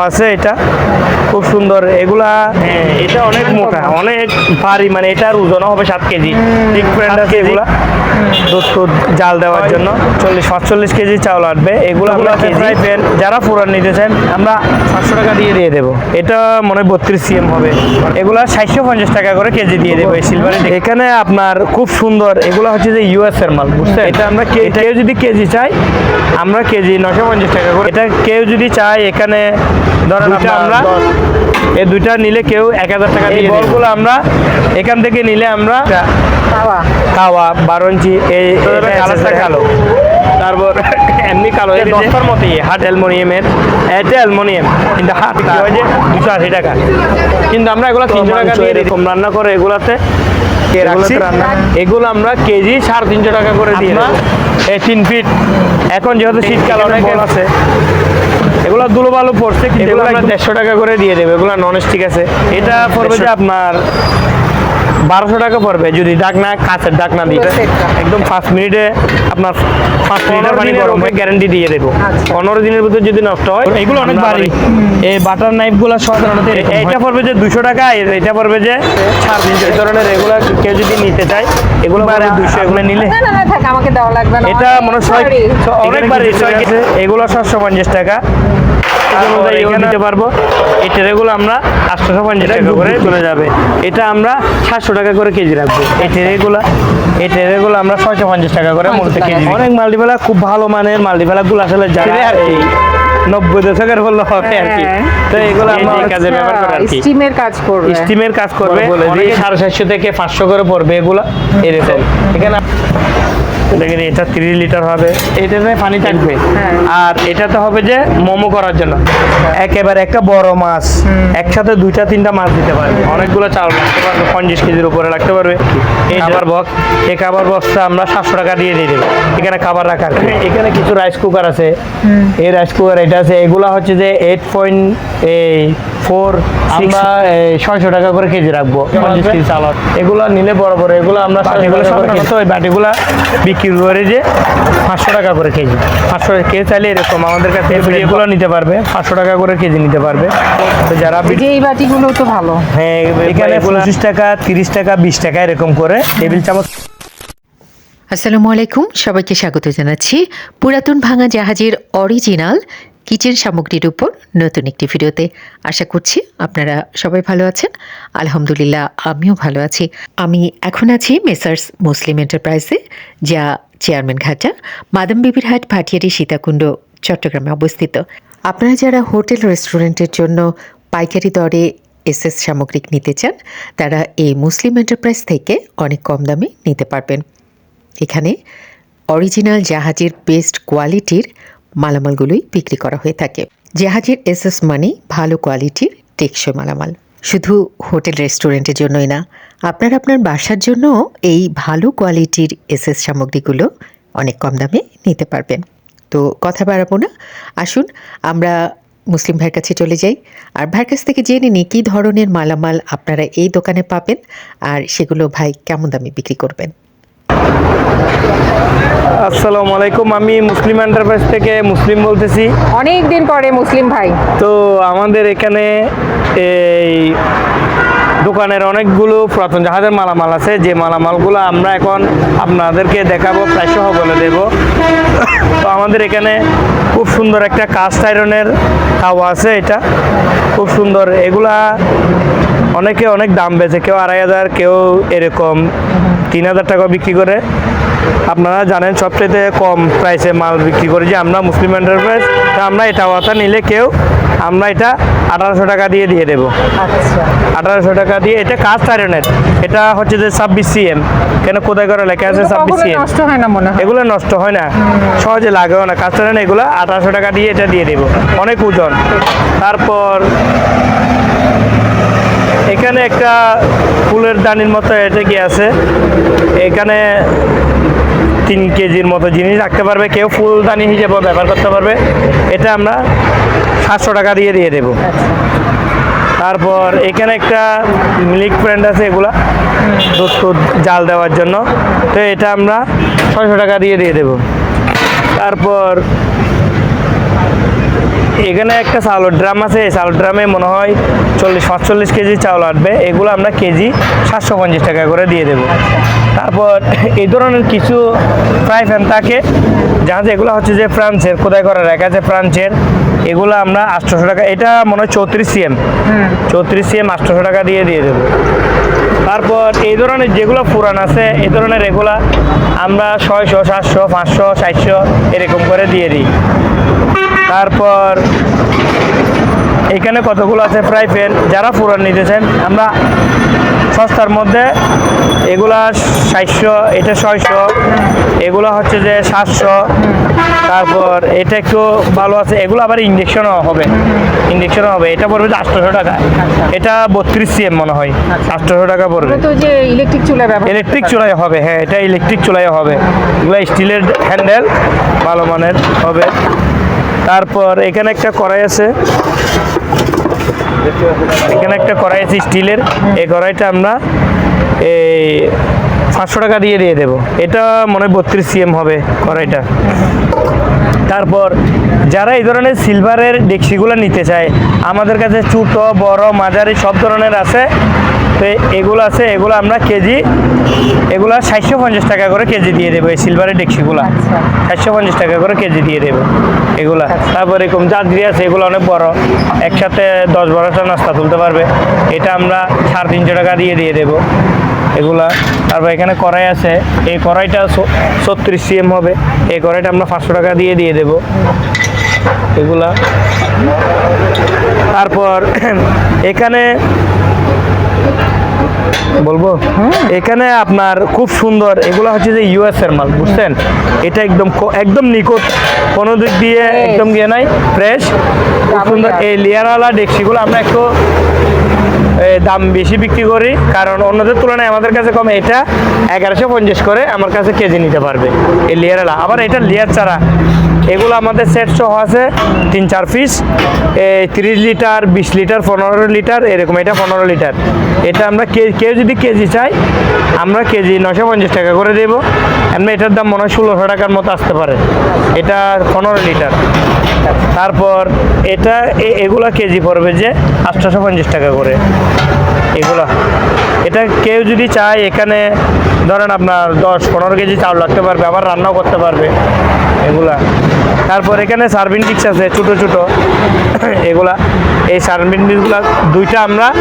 আছে এটা। খুব সুন্দর। এগুলা হ্যাঁ এটা অনেক মোটা অনেক ভারী মানে এটার ওজন হবে সাত কেজি। ডিফারেন্ট আছে এগুলা। দুধ টুধ জাল দেওয়ার জন্য। চল্লিশ পাঁচচল্লিশ কেজি চাউল আসবে এগুলো আমরা ফ্রাই প্যান যারা পুরান নিতে চান আমরা পাঁচশো টাকা দিয়ে দিয়ে দেবো। এটা মনে হয় বত্রিশ সিএম হবে। এগুলা ষাটশো পঞ্চাশ টাকা করে কেজি দিয়ে দেবো এই সিলভারে এখানে আপনার খুব সুন্দর এগুলো হচ্ছে যে ইউএস এর মাল বুঝছেন? এটা আমরা কে- কেউ যদি কেজি চাই আমরা কেজি নশো পঞ্চাশ টাকা করে এটা কেউ যদি চায় এখানে ধরেন আমরা এই দুইটা নিলে কেউ এক হাজার টাকা দিয়ে বলগুলো আমরা এখান থেকে নিলে আমরা কাওয়া বারো ইঞ্চি এই কালারটা কালো। তারপর এমনি কালো দশটার মতোই হাট অ্যালমোনিয়ামের। এটা অ্যালমোনিয়াম। কিন্তু হাট কি হয় যে দুশো আশি টাকা। কিন্তু আমরা এগুলো তিনশো টাকা দিয়ে এরকম রান্না করে এগুলাতে এগুলো আমরা কেজি সাড়ে তিনশো টাকা করে। এই তিন ফিট। এখন যেহেতু শীতকাল অনেক আছে। এগুলো দুলো ভালো পড়ছে কিন্তু এগুলো দেড়শো টাকা করে দিয়ে দেবে। এগুলো নন স্টিক আছে। এটা পড়বে যে আপনার বারোশো টাকা পড়বে। যদি ডাকনা কাঁচের ডাকনা দিই পুরো সেটটা। একদম পাঁচ মিনিটে আপনার পাঁচ মিনিটের পানি গরম হয়ে গ্যারান্টি দিয়ে দেবো। আচ্ছা। পনেরো দিনের ভিতরে যদি নষ্ট হয় এগুলো অনেক ভারী। এই বাটার নাইফগুলো সাধারণত এটা পড়বে যে দুশো টাকা এটা পড়বে যে তিনশো এই ধরনের এগুলো কেউ যদি নিতে চায় এগুলো পড়বে দুশো এগুলো। নিলে? না না না থাক আমাকে দেওয়া লাগবে না। এটা মনে হয়. অনেকবার এগুলো সাতশো পঞ্চাশ টাকা। দিতে পারব। এই ট্রেগুলো আমরা আটশোশো পঞ্চাশ টাকা করে চলে যাবে। এটা আমরা সাতশো টাকা করে কেজি রাখব। এই ট্রেগুলো এই ট্রেগুলো আমরা ছয়শো পঞ্চাশ টাকা করে মূলত কেজি অনেক মাল্টিপেলা খুব ভালো মানের মাল্টিপেলা গুলো আসলে যারা এই নব্বই দশকের হলো হবে আর কি। হ্যাঁ। তো এগুলো আমরা কাজে ব্যবহার করে আর কি। স্টিমের কাজ করবে। স্টিমের কাজ করবে। সাড়ে সাতশো থেকে পাঁচশো করে পড়বে এগুলা। এরকম এখানে দেখেন এটা তিরিশ লিটার হবে। এটাতে পানি থাকবে। হ্যাঁ। আর এটাতে হবে যে মোমো করার জন্য। একেবারে একটা বড় মাছ। একসাথে দুইটা তিনটা মাছ দিতে পারবে। অনেকগুলো চাল রাখতে পারবে পঞ্চাশ কেজির উপরে রাখতে পারবে। এই খাবার বক্স এই খাবার বক্সটা আমরা সাতশো টাকা দিয়ে দিয়ে দেবো। এখানে খাবার রাখার এখানে কিছু রাইস কুকার আছে। এই রাইস কুকার এটা আছে এগুলা হচ্ছে যে এইট পয়েন্ট এই ফোর আমরা ছয়শো টাকা করে কেজি রাখব। পঞ্চাশ কেজি চাল এগুলো নিলে বড় বড় এগুলো আমরা সাধারণত ওই বাটিগুলা বিক্রি করে যে পাঁচশো টাকা করে কেজি। পাঁচশো কেজি চাইলে এরকম আমাদের কাছে এগুলো নিতে পারবে পাঁচশো টাকা করে কেজি নিতে পারবে। তো যারা এই বাটিগুলো তো ভালো। হ্যাঁ এখানে পঁচিশ টাকা তিরিশ টাকা বিশ টাকা এরকম করে টেবিল চামচ। আসসালামু আলাইকুম সবাইকে স্বাগত জানাচ্ছি। পুরাতন ভাঙা জাহাজের অরিজিনাল কিচেন সামগ্রীর উপর নতুন একটি ভিডিওতে আশা করছি আপনারা সবাই ভালো আছেন। আলহামদুলিল্লাহ, আমিও ভালো আছি। আমি এখন আছি মেসার্স মুসলিম এন্টারপ্রাইজে, যা চেয়ারম্যান ঘাটা মাদাম বিবির হাট ভাটিয়ারি সীতাকুণ্ড, চট্টগ্রামে অবস্থিত। আপনারা যারা হোটেল রেস্টুরেন্টের জন্য পাইকারি দরে এসএস সামগ্রিক নিতে চান, তারা এই মুসলিম এন্টারপ্রাইজ থেকে অনেক কম দামে নিতে পারবেন। এখানে অরিজিনাল জাহাজের বেস্ট কোয়ালিটির মালামালগুলোই বিক্রি করা হয়ে থাকে। জাহাজের এসএস মানে ভালো কোয়ালিটির টেকসই মালামাল। শুধু হোটেল রেস্টুরেন্টের জন্যই না, আপনার আপনার বাসার জন্য এই ভালো কোয়ালিটির এসএস সামগ্রীগুলো অনেক কম দামে নিতে পারবেন। তো কথা বাড়াবো না। আসুন, আমরা মুসলিম ভাইয়ের কাছে চলে যাই। আর ভাইয়ের কাছ থেকে জেনে নিই কী ধরনের মালামাল আপনারা এই দোকানে পাবেন আর সেগুলো ভাই কেমন দামে বিক্রি করবেন। আসসালামু আলাইকুম আমি মুসলিম এন্টারপ্রাইজ থেকে মুসলিম বলতেছি। অনেক দিন পরে মুসলিম ভাই। তো আমাদের এখানে এই দোকানের অনেকগুলো পুরাতন জাহাজের মালামাল আছে। যে মালামালগুলো আমরা এখন আপনাদেরকে দেখাবো প্রায়সহ বলে দেব। তো আমাদের এখানে খুব সুন্দর একটা কাস্ট আয়রনের তাওয়া আছে এটা। খুব সুন্দর। এগুলা অনেকে অনেক দাম বেচে কেউ আড়াই হাজার কেউ এরকম তিন হাজার টাকা বিক্রি করে। আপনারা জানেন সবচেয়ে কম প্রাইসে মাল বিক্রি করি যে আমরা মুসলিম এন্টারপ্রাইজ তা আমরা এটা কথা নিলে কেউ আমরা এটা আঠারোশো টাকা দিয়ে দিয়ে দেবো। আচ্ছা। আঠারোশো টাকা দিয়ে এটা কাস্ট আয়রনের এটা হচ্ছে যে ছাব্বিশ সিএম কেন কোথায় করে লেখা আছে ছাব্বিশ সিএম নষ্ট হয় না মনে হয়। এগুলো নষ্ট হয় না। সহজে লাগেও না। কাস্ট আয়রন এগুলো আঠারোশো টাকা দিয়ে এটা দিয়ে দেবো। অনেক ওজন। তারপর এখানে একটা ফুলের দানির মতো এটা কি আছে? এখানে তিন কেজির মতো জিনিস রাখতে পারবে। কেউ ফুলদানি হিসেবে ব্যবহার করতে পারবে। এটা আমরা সাতশো টাকা দিয়ে দিয়ে দেবো। তারপর এখানে একটা মিল্ক ব্র্যান্ড আছে এগুলা। দুধ জাল দেওয়ার জন্য। তো এটা আমরা ছয়শো টাকা দিয়ে দিয়ে দেবো। তারপর এখানে একটা চাউলের ড্রাম আছে। এই চাউলের ড্রামে মনে হয় চল্লিশ পাঁচচল্লিশ কেজি চাউল আসবে এগুলো আমরা কেজি সাতশো পঞ্চাশ টাকা করে দিয়ে দেবো। তারপর এই ধরনের কিছু ফ্রাই প্যান থাকে। যাতে এগুলো হচ্ছে যে ফ্রান্সের কোথায় করা রেখা আছে ফ্রান্সের এগুলো আমরা আটশোশো টাকা এটা মনে হয় চৌত্রিশ সিএম চৌত্রিশ সিএম আটশোশো টাকা দিয়ে দিয়ে দেবো। তারপর এই ধরনের যেগুলো পুরান আছে এই ধরনের এগুলা আমরা ছয়শো সাতশো পাঁচশো সাতশো এরকম করে দিয়ে দিই। তারপর এখানে কতগুলো আছে? ফ্রাই প্যান যারা পুরান নিতে চান আমরা সস্তার মধ্যে এগুলা সাতশো এটা ছয়শো এগুলো হচ্ছে যে সাতশো। তারপর এটা একটু ভালো আছে। এগুলো আবার ইঞ্জেকশনও হবে। ইঞ্জেকশনও হবে। এটা পড়বে আটশোশো টাকা। এটা বত্রিশ সিএম মনে হয়। আটশোশো টাকা পড়বে। এগুলো তো যে ইলেকট্রিক চুলা ইলেকট্রিক চুলাই হবে। হ্যাঁ এটা ইলেকট্রিক চুলাই হবে। এগুলো স্টিলের হ্যান্ডেল। ভালো মানের হবে। তারপর এখানে একটা কড়াই আছে। এখানে একটা কড়াই আছে স্টিলের। এই কড়াইটা আমরা এই পাঁচশো টাকা দিয়ে দিয়ে দেবো। এটা মনে হয় বত্রিশ সিএম হবে কড়াইটা। তারপর যারা এই ধরনের সিলভারের ডেকসিগুলো নিতে চায় আমাদের কাছে ছোটো বড় মাঝারি সব ধরনের আছে। তো এগুলো আছে এগুলো আমরা কেজি এগুলো সাতশো পঞ্চাশ টাকা করে কেজি দিয়ে দেবো এই সিলভারের ডেকসিগুলো আচ্ছা। সাতশো পঞ্চাশ টাকা করে কেজি দিয়ে দেবো। এগুলা। তারপর এরকম জাদরি আছে, এগুলো অনেক বড়। একসাথে দশ বারোটা নাস্তা তুলতে পারবে। এটা আমরা সাড়ে তিনশো টাকা দিয়ে দিয়ে দেবো এগুলা। তারপর এখানে কড়াই আছে। এই কড়াইটা ছত্রিশ সিএম হবে। এই কড়াইটা আমরা পাঁচশো টাকা দিয়ে দিয়ে দেবো এগুলা। তারপর এখানে বলব? এখানে আপনার খুব সুন্দর এগুলো হচ্ছে যে ইউএস এর মাল বুঝছেন? এটা একদম একদম নিকট কোনো দিক দিয়ে একদম গিয়ে নাই ফ্রেশ সুন্দর এই লেয়ারওয়ালা ডেক্সিগুলো আমরা একটু দাম বেশি বিক্রি করি, কারণ অন্যদের তুলনায় আমাদের কাছে কমে, এটা এগারোশো পঞ্চাশ করে আমার কাছে কেজি নিতে পারবে এই লেয়ারওয়ালা আবার এটা লেয়ার চারা এগুলো আমাদের সেট সহ আছে তিন চার পিস তিরিশ লিটার, বিশ লিটার, পনেরো লিটার, এরকম এটা পনেরো লিটার। এটা আমরা কে- কেউ যদি কেজি চাই আমরা কেজি নশো পঞ্চাশ টাকা করে দেবো। এমনি এটার দাম মনে হয় ষোলোশো টাকার মতো আসতে পারে। এটা পনেরো লিটার। তারপর এটা এগুলা কেজি পড়বে যে আটশোশো পঞ্চাশ টাকা করে। এগুলা। এটা কেউ যদি চায়, এখানে ধরেন আপনার দশ পনেরো কেজি চাউল লাগতে পারবে, আবার রান্নাও করতে পারবে। এগুলা। তারপর এখানে সার্ভিং ডিক্স আছে, ছোটো ছোটো। এগুলা। এই সার্ভিং ডিক্সগুলা দুইটা আমরা,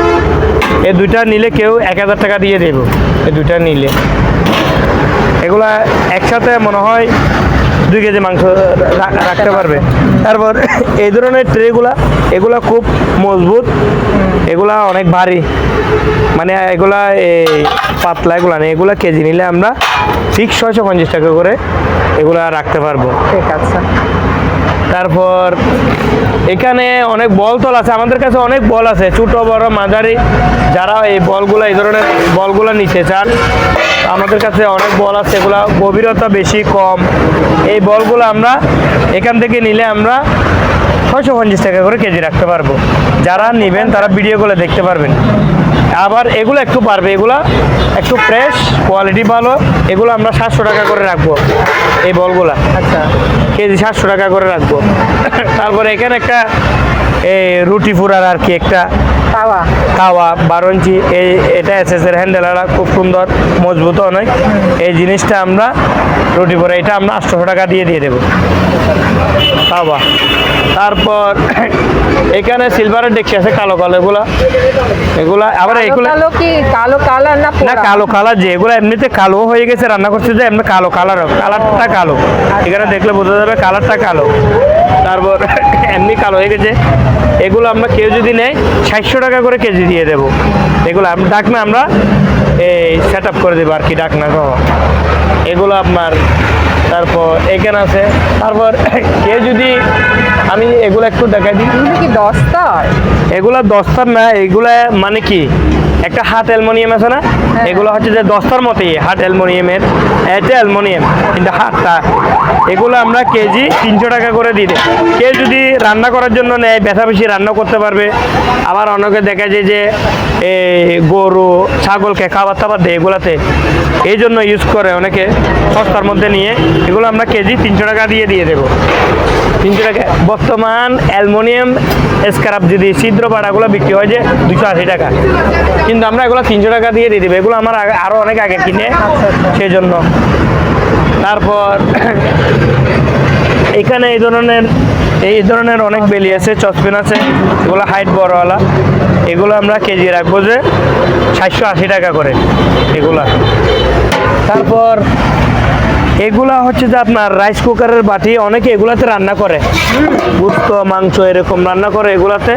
এই দুইটা নিলে কেউ এক হাজার টাকা দিয়ে দেবো। এই দুইটা নিলে। এগুলা একসাথে মনে হয় দুই কেজি মাংস রাখতে পারবে। তারপর এই ধরনের ট্রেগুলা এগুলা খুব মজবুত এগুলা অনেক ভারী। মানে এগুলা এই পাতলা এগুলা নেই এগুলা কেজি নিলে আমরা ঠিক ছয়শো পঞ্চাশ টাকা করে এগুলা রাখতে পারব। ঠিক আছে। তারপর এখানে অনেক বল তল আছে আমাদের কাছে অনেক বল আছে ছোট বড় মাঝারি যারা এই বলগুলো এই ধরনের বলগুলো নিতে চান আমাদের কাছে অনেক বল আছে এগুলা গভীরতা বেশি কম। এই বলগুলো আমরা এখান থেকে নিলে আমরা ছয়শো পঞ্চাশ টাকা করে কেজি রাখতে পারব। যারা নেবেন তারা ভিডিওগুলো দেখতে পারবেন। আবার এগুলো একটু পারবে এগুলো একটু ফ্রেশ কোয়ালিটি ভালো এগুলো আমরা সাতশো টাকা করে রাখব এই বলগুলা। আচ্ছা। কেজি সাতশো টাকা করে রাখব। তারপরে এখানে একটা এই রুটি ফুরার আর কি একটা তাওয়া। তাওয়া বারো ইঞ্চি এই এটা এসএসের হ্যান্ডেলারা খুব সুন্দর মজবুত অনেক। এই জিনিসটা আমরা রুটি ফুরা এটা আমরা আটশো টাকা দিয়ে দিয়ে দেবো। তাওয়া। তারপর এখানে সিলভারের দেখছি আছে কালো কালো এগুলা। এগুলা আবার কালো কালো কালার না না কালো কালার যে এগুলো এমনিতে কালো হয়ে গেছে রান্না করতে যে এমনি কালো কালার কালারটা কালো। এখানে দেখলে বোঝা যাবে কালারটা কালো। তারপর এমনি কালো হয়ে গেছে। এগুলো আমরা কেউ যদি নেয় ষাটশো টাকা করে কেজি দিয়ে দেবো। এগুলো ডাকনা আমরা এই সেট আপ করে দেবো আর কি ডাকনা সহ। এগুলো আপনার তারপর এখানে আছে তারপর কেউ যদি আমি এগুলো একটু দেখাই দিই। দশটা এগুলো দশটা দস্তার? এগুলা দস্তার না এগুলা মানে কি? একটা হাত অ্যালমোনিয়াম আছে না? এগুলো হচ্ছে যে দশটার মতোই হাট অ্যালমোনিয়ামের এটা অ্যালমোনিয়াম কিন্তু হাটটা এগুলো আমরা কেজি তিনশো টাকা করে দিই। কেউ যদি রান্না করার জন্য নেয় বেশা বেশি রান্না করতে পারবে। আবার অনেকে দেখা যায় যে এ, গরু ছাগলকে খাবার টাবার দেয় এগুলাতে এই জন্য ইউজ করে অনেকে সস্তার মধ্যে নিয়ে এগুলো আমরা কেজি তিনশো টাকা দিয়ে দিয়ে দেবো। তিনশো টাকা। বর্তমান অ্যালমোনিয়াম স্ক্রাপ যদি ছিদ্র পাড়াগুলো বিক্রি হয় যে দুশো আশি টাকা। কিন্তু আমরা এগুলো তিনশো টাকা দিয়ে দিয়ে দেবো। এগুলো আমার আরও অনেক আগে কিনে। সেই জন্য তারপর এখানে এই ধরনের এই ধরনের অনেক বেলি আছে চসপেন আছে। এগুলো হাইট বড়ওয়ালা। এগুলো আমরা কেজি রাখব যে সাতশো আশি টাকা করে। এগুলা। তারপর এগুলা হচ্ছে যে আপনার রাইস কুকারের বাটি। অনেকে এগুলাতে রান্না করে। গুস্ত মাংস এরকম রান্না করে এগুলাতে।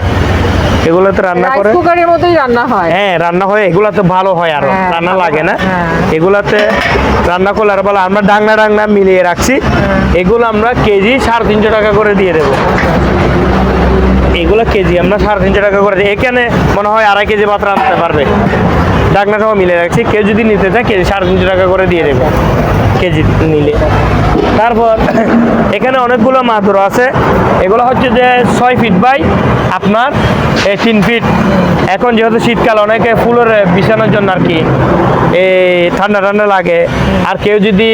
এগুলাতে রান্না করে? কুকারের মতোই রান্না হয়। হ্যাঁ রান্না হয় এগুলাতে ভালো হয় আরও হ্যাঁ, রান্না লাগে না। হয়, হ্যাঁ। এগুলাতে রান্না করলে আর ভালো আমরা ডাংনা ডাংনা মিলিয়ে রাখছি। এগুলো আমরা কেজি সাড়ে তিনশো টাকা করে দিয়ে দেবো। এগুলো কেজি আমরা সাড়ে তিনশো টাকা করে দিই এখানে মনে হয় আড়াই কেজি ভাত রাখতে পারবে। ডাকনা সহ মিলে রাখছি কেউ যদি নিতে চায় কেজি সাড়ে তিনশো টাকা করে দিয়ে দেবে কেজি নিলে। তারপর এখানে অনেকগুলো মাদুর আছে। এগুলো হচ্ছে যে ছয় ফিট বাই আপনার, এই তিন ফিট এখন যেহেতু শীতকাল, অনেকে ফুলের বিছানোর জন্য আর কি এই ঠান্ডা ঠান্ডা লাগে। আর কেউ যদি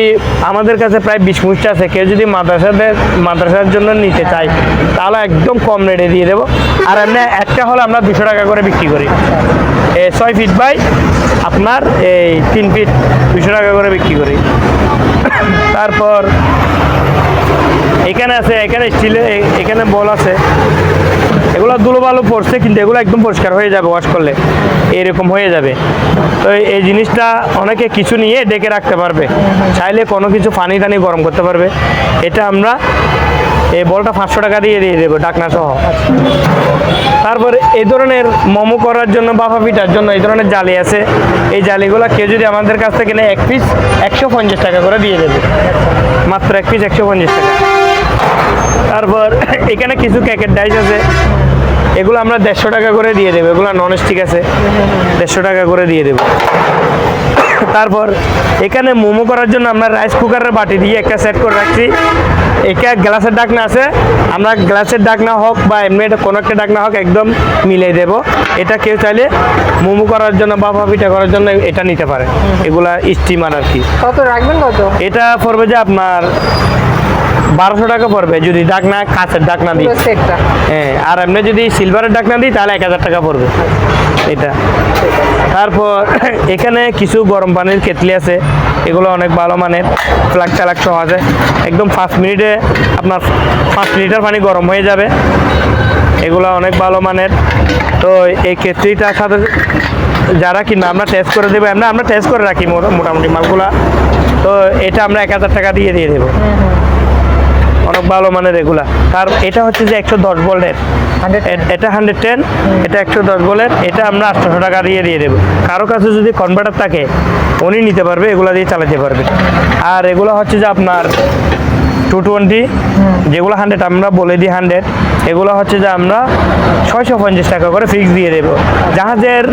আমাদের কাছে প্রায় বিশ মুষ্টি আছে, কেউ যদি মাদ্রাসাদের, মাদ্রাসার জন্য নিতে চায়, তাহলে একদম কম রেটে দিয়ে দেবো। আর এমনি একটা হলে আমরা দুশো টাকা করে বিক্রি করি। ছয় ফিট বাই আপনার এই তিন ফিট দুশো টাকা করে বিক্রি করি। তারপর এখানে আছে, এখানে স্টিলে এখানে বল আছে। এগুলো ধুলো ভালো পড়ছে, কিন্তু এগুলো একদম পরিষ্কার হয়ে যাবে ওয়াশ করলে। এরকম হয়ে যাবে। তো এই জিনিসটা অনেকে কিছু নিয়ে ডেকে রাখতে পারবে। চাইলে কোনো কিছু পানি টানি গরম করতে পারবে। এটা আমরা এই বলটা পাঁচশো টাকা দিয়ে দিয়ে দেবো, ডাকনা সহ। তারপরে এই ধরনের মোমো করার জন্য বাফা পিঠার জন্য এই ধরনের জালি আছে। এই জালিগুলো কেউ যদি আমাদের কাছ থেকে নেয়, এক পিস একশো পঞ্চাশ টাকা করে দিয়ে দেবে। মাত্র এক পিস একশো পঞ্চাশ টাকা। তারপর এখানে কিছু কেকের ডাইস আছে। এগুলো আমরা দেড়শো টাকা করে দিয়ে দেবো। এগুলো নন স্টিক আছে। দেড়শো টাকা করে দিয়ে দেবো। তারপর এখানে মোমো করার জন্য আমরা রাইস কুকারের বাটি দিয়ে একটা সেট করে রাখছি। এটা গ্লাসের ডাকনা আছে। আমরা গ্লাসের ডাকনা হোক বা এমনি কোনো একটা ডাকনা হোক একদম মিলিয়ে দেব। এটা কেউ চাইলে মোমো করার জন্য বা পিঠা করার জন্য এটা নিতে পারে। এগুলা স্টিমার আর কি। কত রাখবেন কত? এটা পড়বে যে আপনার বারোশো টাকা পড়বে। যদি ডাকনা কাঁচের ডাকনা দিই। হ্যাঁ আর এমনি যদি সিলভারের ডাকনা দিই তাহলে এক হাজার টাকা পড়বে। এটা। তারপর এখানে কিছু গরম পানির কেটলি আছে। এগুলো অনেক ভালো মানের। ফ্লাগ চালাক সহ আছে। একদম পাঁচ মিনিটে আপনার পাঁচ লিটার পানি গরম হয়ে যাবে। এগুলো অনেক ভালো মানের। তো এই কেটলিটার সাথে যারা কিনবে আমরা টেস্ট করে দেবো। আমরা আমরা টেস্ট করে রাখি মোটা- মোটামুটি মালগুলা। তো এটা আমরা এক হাজার টাকা দিয়ে দিয়ে দেবো। অনেক ভালো মানের এগুলা। তার এটা হচ্ছে যে একশো দশ বলের। এটা হান্ড্রেড টেন এটা একশো দশ বলের এটা আমরা আটশোশো টাকা দিয়ে দিয়ে দেবো। কারও কাছে যদি কনভার্টার থাকে উনি নিতে পারবে এগুলো দিয়ে চালাতে পারবে। আর এগুলো হচ্ছে যে আপনার টু টোয়েন্টি যেগুলো হান্ড্রেড আমরা বলে দিই হান্ড্রেড এগুলো হচ্ছে যে আমরা ছয়শো পঞ্চাশ টাকা করে ফিক্স দিয়ে দেবো। জাহাজের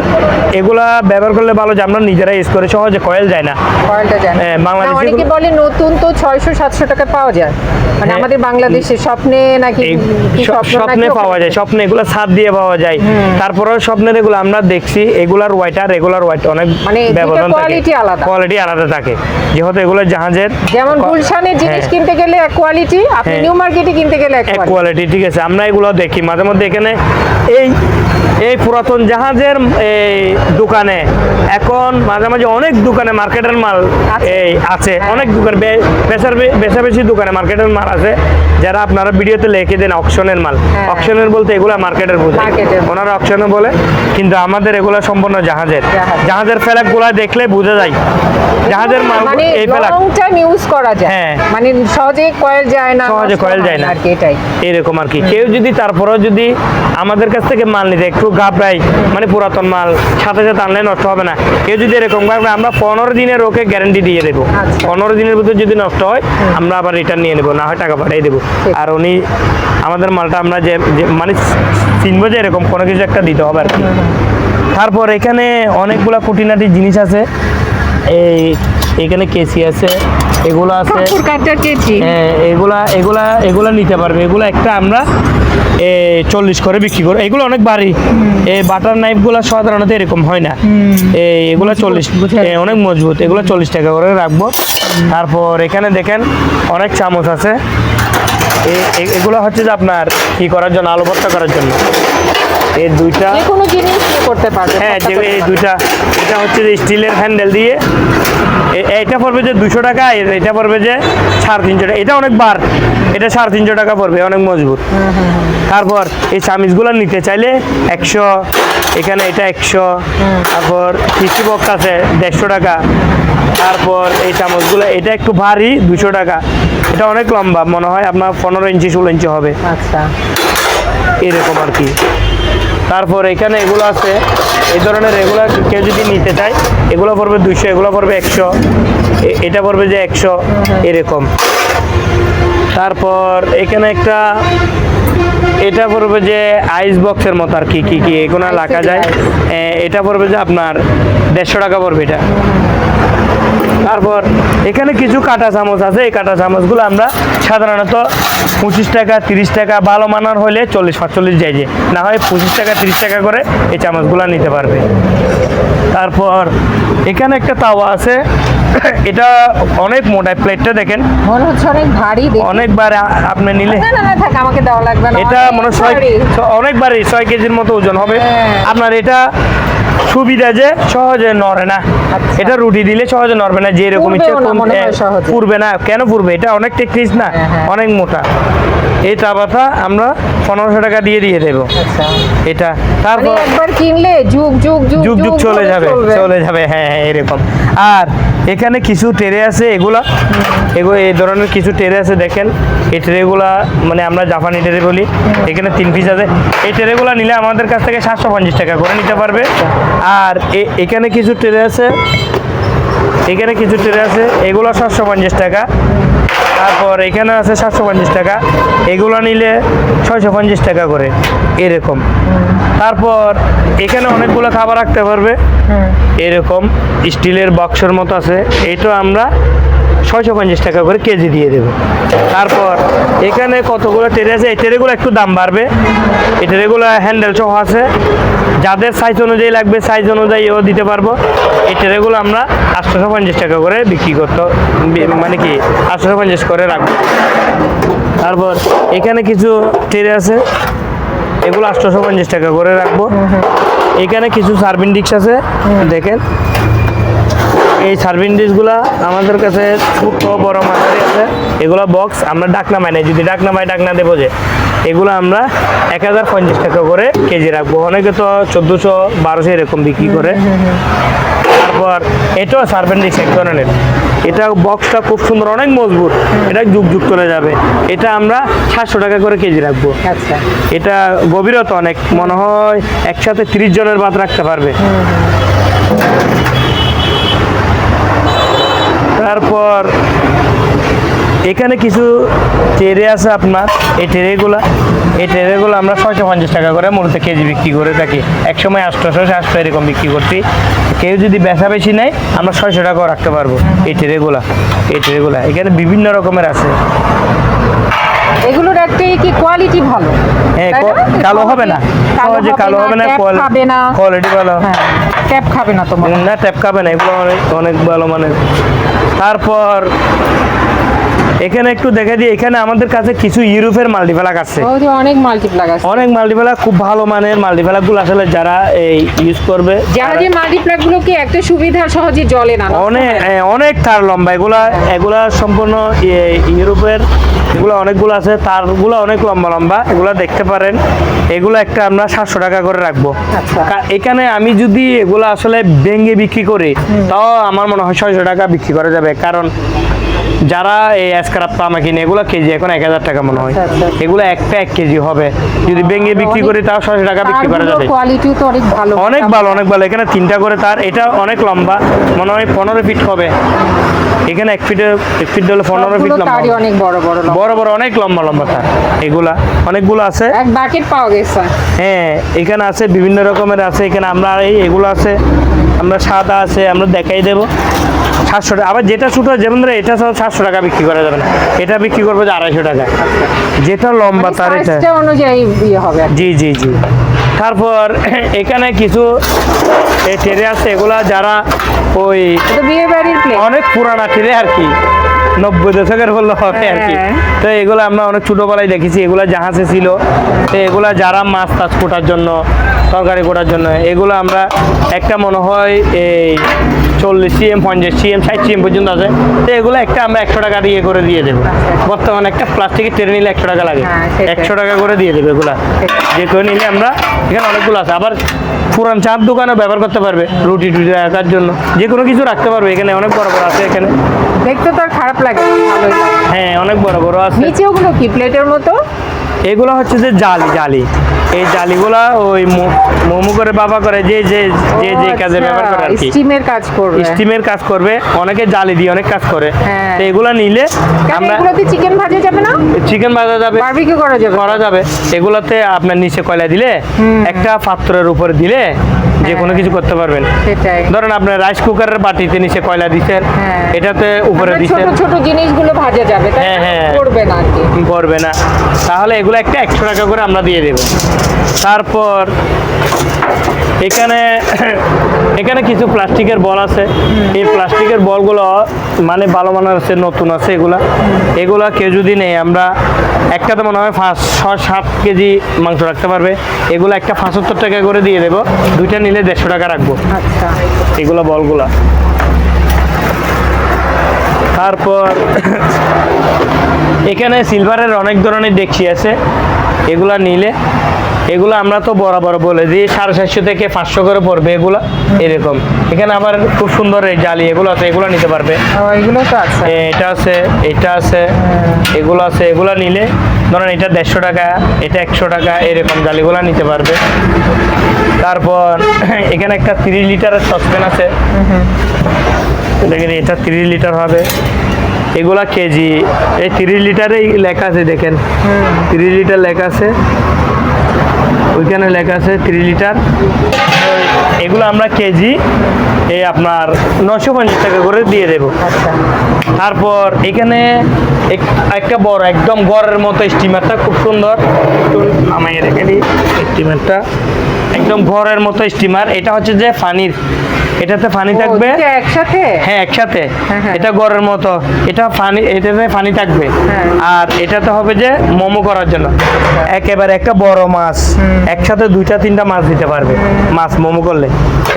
এগুলা ব্যবহার করলে ভালো যে আমরা নিজেরা ইউজ করে সহজে কয়েল যায় না। কয়েলটা যায় হ্যাঁ, বাংলাদেশি অনেকে বলে নতুন তো ছয়শো সাতশো টাকা পাওয়া যায়। মানে হ্যাঁ। আমাদের বাংলাদেশে স্বপ্নে নাকি স্বপ্ন পাওয়া যায় স্বপ্নে এগুলো ছাদ দিয়ে পাওয়া যায়। তারপরেও স্বপ্নের এগুলো আমরা দেখছি এগুলার আর রেগুলার হোয়াইট অনেক মানে থাকে। আলাদা। কোয়ালিটি আলাদা থাকে। যেহেতু এগুলো জাহাজের যেমন গুলশানের জিনিস হ্যাঁ। কিনতে গেলে এক কোয়ালিটি আপনি। নিউ মার্কেটে কিনতে গেলে এক কোয়ালিটি কোয়ালিটি ঠিক আছে। আমরা এগুলো দেখি। মাঝে মধ্যে এখানে এই এই পুরাতন জাহাজের এই দোকানে। এখন মাঝে মাঝে অনেক দোকানে মার্কেটের মাল এই আছে। অনেক দোকান বেচার বেশি দোকানে মার্কেটের মাল আছে। যারা আপনারা ভিডিওতে লিখে দেন অকশনের মাল। হ্যাঁ। অকশনের বলতে এগুলো মার্কেটের বোঝায় মার্কেটের। ওনারা অকশনে বলে কিন্তু আমাদের এগুলো সম্পূর্ণ জাহাজের। জাহাজের ফেলাকগুলা দেখলে বোঝা যায়। জাহাজের মাল মানে এই ফেলাক। ইউজ করা যায়। হ্যাঁ। মানে সহজে কয়েল যায় না সহজে কয়েল যায় না। আর কি এটাই। এরকম আর কি। কেউ যদি তারপরেও যদি আমাদের কাছ থেকে মাল নিতে একটু ঘাবড়াই মানে পুরাতন মাল সাথে সাথে আনলে নষ্ট হবে না। কেউ যদি এরকম ভাবে আমরা পনেরো দিনের ওকে গ্যারান্টি দিয়ে দেবো। আচ্ছা। পনেরো দিনের ভিতরে যদি নষ্ট হয় আমরা আবার রিটার্ন নিয়ে নেব না হয় টাকা পাঠিয়ে দেবো। আর উনি আমাদের মালটা আমরা যে যে- মানে চিনবো যে এরকম কোনো কিছু একটা দিতে হবে আর কি। তারপর এখানে অনেকগুলা খুঁটিনাটি জিনিস আছে। এই এখানে কেসি আছে এগুলো আছে। হ্যাঁ, এগুলা এগুলা এগুলা নিতে পারবে। এগুলো একটা আমরা চল্লিশ করে বিক্রি করি। এগুলো অনেক ভারী এই বাটার নাইফগুলো সাধারণত এরকম হয় না। এগুলো চল্লিশ অনেক মজবুত। এগুলো চল্লিশ টাকা করে রাখব। তারপর এখানে দেখেন অনেক চামচ আছে। এ- এ- এগুলো হচ্ছে যে আপনার কি করার জন্য? আলু ভর্তা করার জন্য। এই দুইটা যে কোনো জিনিস ইয়ে করতে পারবে হ্যাঁ এই। দুইটা এটা হচ্ছে যে স্টিলের হ্যান্ডেল দিয়ে। এটা পড়বে যে দুশো টাকা এটা পড়বে যে সাড়ে তিনশো টাকা। এটা অনেক বার এটা সাড়ে তিনশো টাকা পড়বে অনেক মজবুত। তারপর এই চামিচগুলো নিতে চাইলে একশো এখানে এটা একশো তারপর কৃষি বক্স আছে দেড়শো টাকা। তারপর এই চামচগুলো এটা একটু ভারী দুশো টাকা। এটা অনেক লম্বা মনে হয় আপনার পনেরো ইঞ্চি ষোলো ইঞ্চি হবে। আচ্ছা। এরকম আর কি। তারপর এখানে এগুলো আছে। এই ধরনের রেগুলার কেউ যদি নিতে চায় এগুলো পড়বে দুইশো এগুলো পড়বে একশো এটা পড়বে যে একশো এরকম। তারপর এখানে একটা এটা পড়বে যে আইস বক্সের মতো আর কি কি কি এগুলো রাখা যায়। এটা পড়বে যে আপনার দেড়শো টাকা পড়বে এটা। তারপর এখানে কিছু কাঁটা চামচ আছে। এই কাঁটা চামচগুলো আমরা সাধারণত পঁচিশ টাকা তিরিশ টাকা ভালো মানার হলে চল্লিশ পাঁচচল্লিশ যায় যে না হয় পঁচিশ টাকা তিরিশ টাকা করে এই চামচগুলো নিতে পারবে। তারপর এখানে একটা তাওয়া আছে। এটা অনেক মোটা প্লেটটা দেখেন। অনেক ভারী অনেকবার আপনি নিলে আমাকে দেওয়া লাগবে এটা মনে হয় ভারী। অনেকবারই ছয় কেজির মতো ওজন হবে। হ্যাঁ। আপনার এটা সুবিধা যে সহজে নড়ে না আচ্ছা। এটা রুটি দিলে সহজে নড়বে না যেরকম ইচ্ছে পুরবে হয়। পুড়বে না কেন পুরবে এটা অনেক টেকনিক না হ্যাঁ, হ্যাঁ। অনেক মোটা এই তাবাটা আমরা পনেরোশো টাকা দিয়ে দিয়ে দেবো। আচ্ছা। এটা মানে তারপর একবার কিনলে যুগ যুগ যুগ যুগ চলে যাবে চলে যাবে হ্যাঁ হ্যাঁ এরকম। আর এখানে কিছু টেরে আছে এগুলা। এগুলো এই ধরনের কিছু টেরে আছে দেখেন। এই ট্রেগুলা মানে আমরা জাপানি টেরে বলি এখানে তিন পিস আছে। এই ট্রেগুলা নিলে আমাদের কাছ থেকে সাতশো পঞ্চাশ টাকা করে নিতে পারবে। আর এ- এখানে কিছু ট্রে আছে এখানে কিছু ট্রে আছে এগুলো সাতশো পঞ্চাশ টাকা। তারপর এখানে আছে সাতশো পঞ্চাশ টাকা। এগুলো নিলে ছয়শো পঞ্চাশ টাকা করে এরকম। তারপর এখানে অনেকগুলো খাবার রাখতে পারবে এরকম স্টিলের বক্সের মতো আছে। এটা আমরা ছয়শো পঞ্চাশ টাকা করে কেজি দিয়ে দেবো। তারপর এখানে কতগুলো টেরে আছে? এই টেরেগুলো একটু দাম বাড়বে। এই টেরেগুলো হ্যান্ডেল সহ আছে। যাদের সাইজ অনুযায়ী লাগবে সাইজ অনুযায়ী ও দিতে পারব। এই টেরেগুলো আমরা আটশোশো পঞ্চাশ টাকা করে বিক্রি করতে মানে কি আটশোশো পঞ্চাশ করে রাখব। তারপর এখানে কিছু টেরে আছে। এগুলো আটশোশো পঞ্চাশ টাকা করে রাখব। এখানে কিছু সার্ভিং ডিস্ক আছে, দেখেন। এই সার্ভিং ডিশগুলা আমাদের কাছে ছোট বড় মাঝারি আছে। এগুলো বক্স আমরা ডাকনা মাই নাই যদি ডাকনা মাই ডাকনা দেবো যে এগুলো আমরা এক হাজার পঞ্চাশ টাকা করে কেজি রাখব। অনেকে তো চোদ্দোশো বারোশো এরকম বিক্রি করে। তারপর এটাও সার্ভেন্ট ডিশ এক ধরনের। এটা বক্সটা খুব সুন্দর অনেক মজবুত। এটা যুগ যুগ চলে যাবে। এটা আমরা সাতশো টাকা করে কেজি রাখব। আচ্ছা। এটা গভীরতা অনেক। মনে হয় একসাথে তিরিশ জনের ভাত রাখতে পারবে। তারপর এখানে কিছু টেরে আছে আপনার। এই টেরেগুলা এই টেরেগুলো আমরা ছয়শো পঞ্চাশ টাকা করে মূলত কেজি বিক্রি করে থাকি। একসময় আটশোশো, সাতশো এরকম বিক্রি করছি। কেউ যদি বেচা বেশি নেয়, আমরা ছয়শো টাকাও রাখতে পারব। এই টেরেগুলা এই টেরেগুলা এখানে বিভিন্ন রকমের আছে। এগুলোর একটা কি কোয়ালিটি ভালো? হ্যাঁ? কালো হবে না? সহজে কালো হবে না খাবে না। কোয়ালিটি ভালো। হ্যাঁ ট্যাপ খাবে না তোমার। না ট্যাপ খাবে না এগুলো অনেক অনেক ভালো মানের তারপর এখানে একটু দেখে দিই এখানে আমাদের কাছে কিছু ইউরোপের মাল্টিপ্লাক আছে। অনেক মাল্টিপ্লাগ আছে। অনেক মাল্টিপ্লাক খুব ভালো মানের মাল্টিপ্লাকগুলো আসলে যারা এই ইউজ করবে যারা যে মাল্টিপ্লাগগুলো কি একটা সুবিধা সহজে জ্বলে না অনেক অনেক তার লম্বা এগুলা এগুলা সম্পূর্ণ ইউরোপের এগুলো অনেকগুলো আছে তারগুলো অনেক লম্বা লম্বা এগুলো দেখতে পারেন। এগুলো একটা আমরা সাতশো টাকা করে রাখব। আচ্ছা। এখানে আমি যদি এগুলো আসলে ভেঙে বিক্রি করি তাও আমার মনে হয় ছয়শো টাকা বিক্রি করা যাবে। কারণ যারা এই স্ক্রাপ তামা কিনে এগুলো কেজি এখন এক হাজার টাকা মনে হয়। আচ্ছা, আচ্ছা। এগুলো একটা এক কেজি হবে। যদি ভেঙে বিক্রি করি তাও ছশো টাকা বিক্রি করা যাবে। তো অনেক ভালো। অনেক ভালো অনেক ভালো। এখানে তিনটা করে তার এটা অনেক লম্বা মনে হয় পনেরো ফিট হবে। এখানে এক ফিটের এক ফিট হলে পনেরো ফিট লম্বা। অনেক বড় বড় বড় বড় অনেক লম্বা লম্বা তার। এগুলা অনেকগুলো আছে। এক বাকেট পাওয়া গেছে হ্যাঁ এখানে আছে বিভিন্ন রকমের আছে। এখানে আমরা এই এগুলো আছে। আমরা সাদা আছে আমরা দেখাই দেবো। সাতশো টাকা। আবার যেটা ছোটো যেমন ধরো এটা সাতশো টাকা বিক্রি করা যাবে না। এটা বিক্রি করব যে আড়াইশো টাকা। যেটা লম্বা তার এটা। অনুযায়ী ইয়ে হবে জি জি জি। তারপর এখানে কিছু ট্রেনে আছে এগুলা যারা ওই অনেক পুরানা ট্রেনে আর কি। নব্বই দশকের বললে হবে আর কি। হ্যাঁ। তো এগুলো আমরা অনেক ছোটোবেলায় দেখেছি এগুলা জাহাজে ছিল। তো এগুলা যারা মাছ টাছ ফোটার জন্য তরকারি কোটার জন্য। এগুলো আমরা একটা মনে হয় এই চল্লিশ সিএম পঞ্চাশ সিএম ষাট সিএম পর্যন্ত আছে। তো এগুলো একটা আমরা একশো টাকা দিয়ে করে দিয়ে দেবো। বর্তমানে একটা প্লাস্টিকের ট্রেন নিলে একশো টাকা লাগে। হ্যাঁ, একশো টাকা করে দিয়ে দেবে এগুলা। যে করে নিলে আমরা এখানে অনেকগুলো আছে। আবার পুরান চাপ দোকানে ব্যবহার করতে পারবে রুটি টুটি রাখার জন্য। যে কোনো কিছু রাখতে পারবে। এখানে অনেক বড় বড় আছে এখানে। দেখতে তো আর খারাপ লাগে লাগে। হ্যাঁ অনেক বড় বড় আছে। নিচে ওগুলো কি প্লেটের মতো? এগুলো হচ্ছে যে জালি জালি। এই জালিগুলা ওই মমু করে বাবা করে যে যে যে যে কাজে ব্যবহার করে আর কি। স্টিমের কাজ করবে। স্টিমের কাজ করবে অনেকে জালি দিয়ে অনেক কাজ করে। হ্যাঁ। তো এগুলা নিলে আমরা এগুলাতে চিকেন ভাজা যাবে না? চিকেন ভাজা যাবে। বারবিকিউ করা যাবে। করা যাবে। এগুলাতে আপনার নিচে কয়লা দিলে একটা পাত্রের উপরে দিলে যে কোনো কিছু করতে পারবেন। সেটাই। ধরেন আপনার রাইস কুকারের বাটিতে নিচে কয়লা দিচ্ছেন হ্যাঁ। এটাতে উপরে দিচ্ছেন ছোট ছোট জিনিসগুলো ভাজা যাবে হ্যাঁ, হ্যাঁ। পড়বে না আর কি। পড়বে না। তাহলে এগুলো একটা একশো টাকা করে আমরা দিয়ে দেব। তারপর এখানে এখানে কিছু প্লাস্টিকের বল আছে। এই প্লাস্টিকের বলগুলো মানে ভালো মানের আছে নতুন আছে এগুলা। এগুলা কেউ যদি নেই আমরা একটাতে মনে হয় পাঁচ ছয় সাত কেজি মাংস রাখতে পারবে। এগুলো একটা পঁচাত্তর টাকা করে দিয়ে দেবো। দুইটা নিলে দেড়শো টাকা রাখব। আচ্ছা। এগুলো বলগুলা। তারপর এখানে সিলভারের অনেক ধরনের ডেকচি আছে। এগুলা নিলে এগুলো আমরা তো বরাবর বলে দিই সাড়ে চারশো থেকে পাঁচশো করে পড়বে এগুলো এরকম। এখানে আবার খুব সুন্দর এই জালি এগুলো আছে এগুলো নিতে পারবে। এগুলো তো আছে। এটা আছে এটা আছে এগুলো আছে এগুলো নিলে ধরেন এটা দেড়শো টাকা এটা একশো টাকা এরকম জালিগুলো নিতে পারবে। তারপর এখানে একটা তিরিশ লিটারের সসপ্যান আছে। দেখেন এটা তিরিশ লিটার হবে। এগুলা কেজি এই তিরিশ লিটারেই লেখা আছে দেখেন। তিরিশ লিটার লেখা আছে। ওইখানে লেখা আছে থ্রি লিটার এগুলো আমরা কেজি এই আপনার নশো পঞ্চাশ টাকা করে দিয়ে দেবো। আচ্ছা। তারপর এখানে এক- একটা বড় একদম গড়ের মতো স্টিমারটা খুব সুন্দর। আমি রেখে দিই। স্টিমারটা একদম ঘরের মতো স্টিমার। এটা হচ্ছে যে পানির এটাতে পানি থাকবে? একসাথে? হ্যাঁ একসাথে। হ্যাঁ, হ্যাঁ। এটা গড়ের মতো। এটা পানি এটাতে পানি থাকবে। হ্যাঁ। আর এটাতে হবে যে মোমো করার জন্য। একেবারে একটা বড় মাছ। একসাথে দুইটা তিনটা মাছ দিতে পারবে। মাছ মোমো করলে।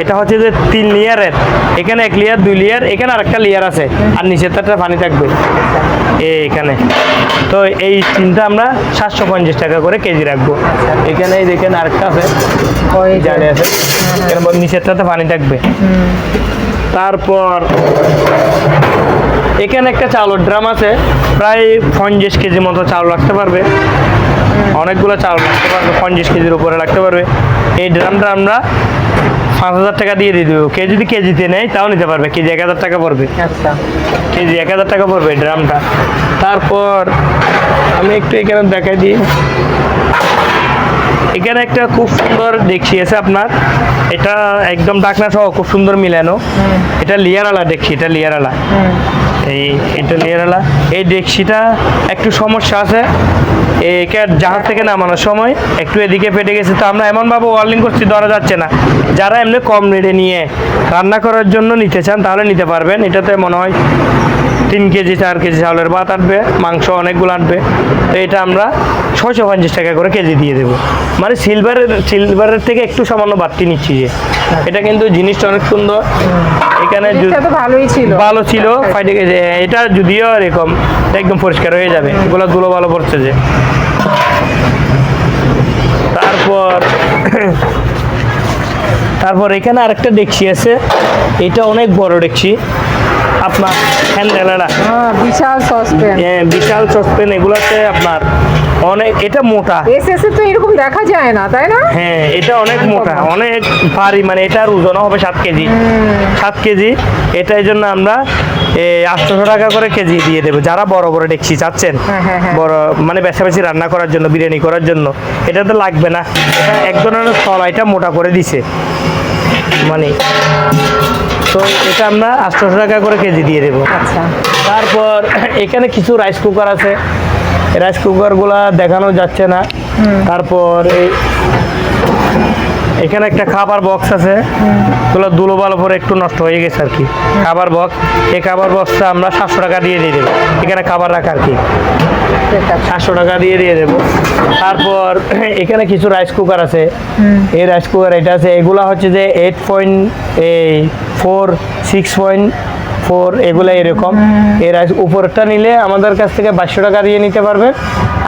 এটা হচ্ছে যে তিন লেয়ারের এখানে এক লেয়ার দুই লেয়ার এখানে আরেকটা লেয়ার আছে আর নিচের তারটা পানি থাকবে। এই এখানে। তো এই তিনটা আমরা সাতশো পঞ্চাশ টাকা করে কেজি রাখব। এখানে এই দেখেন আরেকটা আছে। জালে আছে এখানে নিচেরটাতে পানি থাকবে। তারপর এখানে একটা চাউলের ড্রাম আছে প্রায় পঞ্চাশ কেজি মতো চাউল রাখতে পারবে। অনেকগুলো চাউল রাখতে পারবে পঞ্চাশ কেজির উপরে রাখতে পারবে। এই ড্রামটা আমরা পাঁচ হাজার টাকা দিয়ে দিয়ে দেবো। কে যদি কেজিতে নেয় তাও নিতে পারবে। কেজি এক হাজার টাকা পড়বে। আচ্ছা। কেজি এক হাজার টাকা পড়বে ড্রামটা। তারপর আমি একটু এখানে দেখাই দিই। এখানে একটা খুব সুন্দর দেখছি আছে আপনার? এটা একদম ডাকনা সহ খুব সুন্দর মিলানো। এটা লিয়ারালা দেখছি এটা লিয়ারালা। এই এটা লিয়ারালা এই ডেক্সিটা একটু সমস্যা আছে। একে জাহাজ থেকে নামানোর সময় একটু এদিকে ফেটে গেছে। তো আমরা এমনভাবে ওয়ার্লিং করছি, ধরা যাচ্ছে না। যারা এমনি কম রেটে নিয়ে রান্না করার জন্য নিতে চান, তাহলে নিতে পারবেন। এটাতে মনে হয় তিন কেজি চার কেজি চাউলের ভাত আনবে মাংস অনেকগুলো আনবে। তো এটা আমরা ছয়শো পঞ্চাশ টাকা করে কেজি দিয়ে দেবো। মানে সিলভারের সিলভারের থেকে একটু সামান্য বাড়তি নিচ্ছি যে। এটা কিন্তু জিনিসটা অনেক সুন্দর। এখানে ভালোই ছিল। ভালো ছিল। ফাইটে গেছে। এটা যদিও এরকম একদম পরিষ্কার হয়ে যাবে। এগুলো ধুলো ভালো পড়ছে যে। তারপর তারপর এখানে আরেকটা ডেকচি আছে। এটা অনেক বড় ডেকচি। আপনার হ্যান্ডেলেরা হ্যাঁ, বিশাল সসপ্যান বিশাল সসপেন এগুলাতে আপনার অনেক এটা মোটা। এসএসএ তো এরকম দেখা যায় না তাই না? হ্যাঁ এটা অনেক মোটা অনেক ভারী মানে এটার ওজন হবে সাত কেজি। সাত কেজি এটার জন্য আমরা আটশোশো টাকা করে কেজি দিয়ে দেবো। যারা বড় বড় ডেকছি চাচ্ছেন হ্যাঁ, হ্যাঁ, হ্যাঁ। বড় মানে বেশি বেশি রান্না করার জন্য বিরিয়ানি করার জন্য। এটা তো লাগবে না। এক ধরনের তলা এটা মোটা করে দিছে। মানে তো এটা আমরা আটশোশো টাকা করে কেজি দিয়ে দেবো। আচ্ছা। তারপর এখানে কিছু রাইস কুকার আছে। রাইস কুকারগুলা দেখানো যাচ্ছে না। তারপর এই এখানে একটা খাবার বক্স আছে। ওগুলো দুলোবাল উপরে একটু নষ্ট হয়ে গেছে আর কি। খাবার বক্স এই খাবার বক্সটা আমরা সাতশো টাকা দিয়ে দিয়ে দেবো। এখানে খাবার রাখা আর কি। সাতশো টাকা দিয়ে দিয়ে দেবো। তারপর এখানে কিছু রাইস কুকার আছে। এই রাইস কুকার এটা আছে। এগুলা হচ্ছে যে এইট পয়েন্ট এই ফোর সিক্স পয়েন্ট ফোর এগুলো এরকম। রাইস উপরটা নিলে আমাদের কাছ থেকে বাইশশো টাকা দিয়ে নিতে পারবেন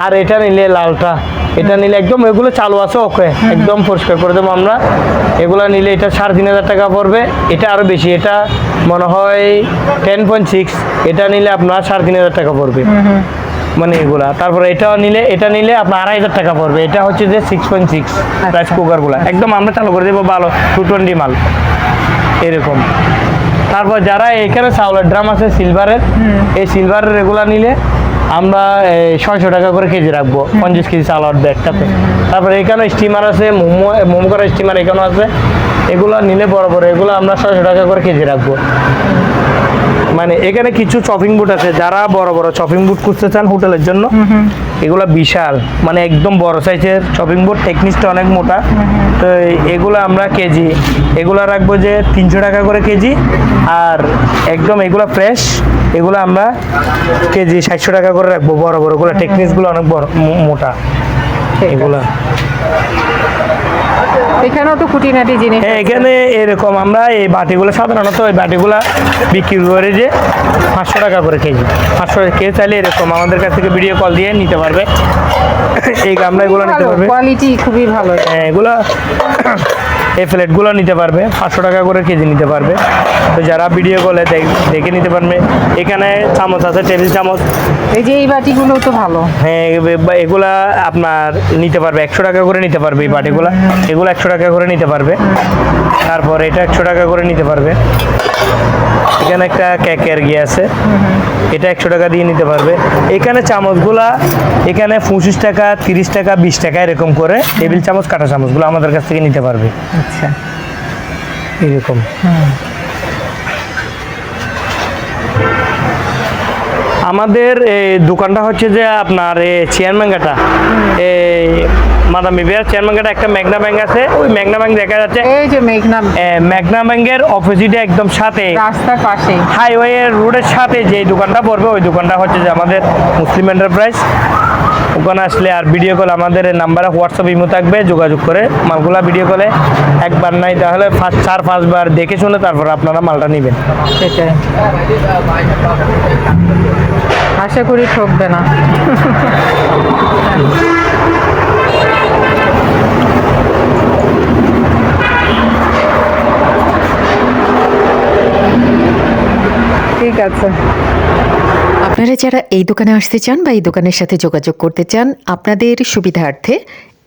আর এটা নিলে লালটা। এটা নিলে একদম এগুলো চালু আছে ওকে। একদম পরিষ্কার করে দেবো আমরা। এগুলো নিলে এটা সাড়ে তিন হাজার টাকা পড়বে। এটা আরও বেশি এটা মনে হয় টেন পয়েন্ট সিক্স। এটা নিলে আপনার সাড়ে তিন হাজার টাকা পড়বে। মানে এগুলা। তারপরে এটা নিলে এটা নিলে আপনার আড়াই হাজার টাকা পড়বে। এটা হচ্ছে যে সিক্স পয়েন্ট সিক্স রাইস কুকারগুলো একদম আমরা চালু করে দেবো ভালো টু টোয়েন্টি মাল। এরকম। তারপর যারা এখানে চাউলের ড্রাম আছে সিলভারের এই সিলভারের এগুলা নিলে আমরা ছয়শো টাকা করে কেজি রাখব পঞ্চাশ কেজি চাল আসবে একটাতে তারপরে এখানে স্টিমার আছে মোমো মোমো করার স্টিমার এখানেও আছে। এগুলো নিলে বড় বড় এগুলো আমরা ছয়শো টাকা করে কেজি রাখব। মানে এখানে কিছু চপিং বুট আছে যারা বড় বড় চপিং বুট খুঁজতে চান হোটেলের জন্য। এগুলো বিশাল মানে একদম বড় সাইজের শপিং বোর্ড টেকনিকটা অনেক মোটা। তো এগুলো আমরা কেজি এগুলো রাখব যে তিনশো টাকা করে কেজি আর একদম এগুলো ফ্রেশ এগুলো আমরা কেজি ষাটশো টাকা করে রাখব বড় বড়গুলো। টেকনিক্সগুলো অনেক বড় মোটা। এগুলো। এখানেও তো খুঁটিনাটি জিনিস হ্যাঁ এখানে এরকম আমরা এই বাটিগুলো সাধারণত এই বাটিগুলো বিক্রি করে যে পাঁচশো টাকা করে কেজি। পাঁচশো কেজি চাইলে এরকম আমাদের কাছ থেকে ভিডিও কল দিয়ে নিতে পারবে। এই গামলাগুলো নিতে পারবে। কোয়ালিটি খুবই ভালো। হ্যাঁ এগুলো এই ফ্ল্যাটগুলো নিতে পারবে পাঁচশো টাকা করে কেজি নিতে পারবে। তো যারা ভিডিও কলে দেখে নিতে পারবে এখানে চামচ আছে টেবিল চামচ। এই যে এই বাটিগুলো তো ভালো। হ্যাঁ এগুলা আপনার নিতে পারবে একশো টাকা করে নিতে পারবে এই বাটিগুলা। এগুলো একশো টাকা করে নিতে পারবে। তারপর এটা একশো টাকা করে নিতে পারবে। এখানে একটা ক্যাকের গিয়ে আছে। এটা একশো টাকা দিয়ে নিতে পারবে। এখানে চামচগুলা এখানে পঁচিশ টাকা তিরিশ টাকা বিশ টাকা এরকম করে টেবিল চামচ কাটা চামচগুলো আমাদের কাছ থেকে নিতে পারবে। আচ্ছা। এরকম। আমাদের এই দোকানটা হচ্ছে যে আপনার চেয়ারম্যানগাটা এই মাদাম বিবিয়ার চেয়ারম্যানগাটা একটা মেঘনা ব্যাংক আছে। ওই মেঘনা ব্যাংক দেখা যাচ্ছে। এই যে মেঘনা মেঘনা ব্যাংকের অপোজিটে একদম সাথে। রাস্তার পাশে। হাইওয়ে রোডের সাথে যে দোকানটা পড়বে ওই দোকানটা হচ্ছে যে আমাদের মুসলিম এন্টারপ্রাইজ ওখানে আসলে আর ভিডিও কল আমাদের নাম্বারে হোয়াটসঅ্যাপ ইমো থাকবে যোগাযোগ করে মালগুলা ভিডিও কলে একবার নাই তাহলে ফার্স্ট চার পাঁচবার দেখে শুনে তারপর আপনারা মালটা নেবেন। সেটাই। আশা করি ঠকবে না। ঠিক আছে। আপনারা যারা এই দোকানে আসতে চান বা এই দোকানের সাথে যোগাযোগ করতে চান, আপনাদের সুবিধার্থে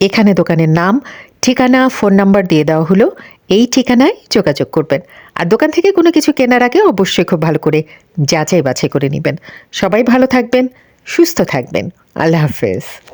এখানে দোকানের নাম, ঠিকানা, ফোন নাম্বার দিয়ে দেওয়া হলো এই ঠিকানায় যোগাযোগ করবেন। আর দোকান থেকে কোনো কিছু কেনার আগে অবশ্যই খুব ভালো করে যাচাই বাছাই করে নেবেন। সবাই ভালো থাকবেন, সুস্থ থাকবেন। আল্লাহ হাফেজ।